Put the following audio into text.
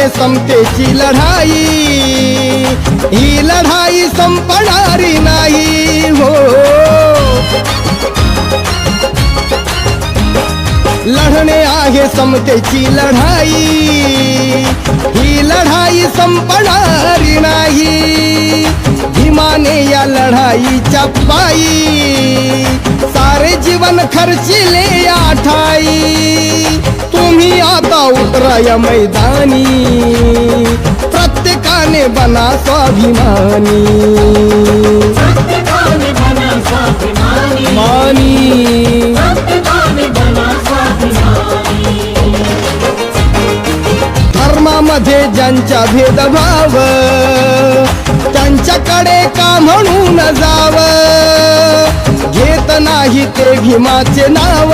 लढणे आहे समतेची लढाई ही लढाई संपणारी नाही हो। लढणे आहे समतेची लढाई ही लढाई संपणारी नाही। भीमाने या लढाईच्या पायी सारे जीवन खर्चिले या ठाई आता उतरा या मैदानी। प्रत्येकाने बना स्वाभिमानी। मानी। धर्मामध्ये ज्यांचा भेदभाव त्यांच्याकडे का म्हणून जाव? घेत नाही ते भीमाचे नाव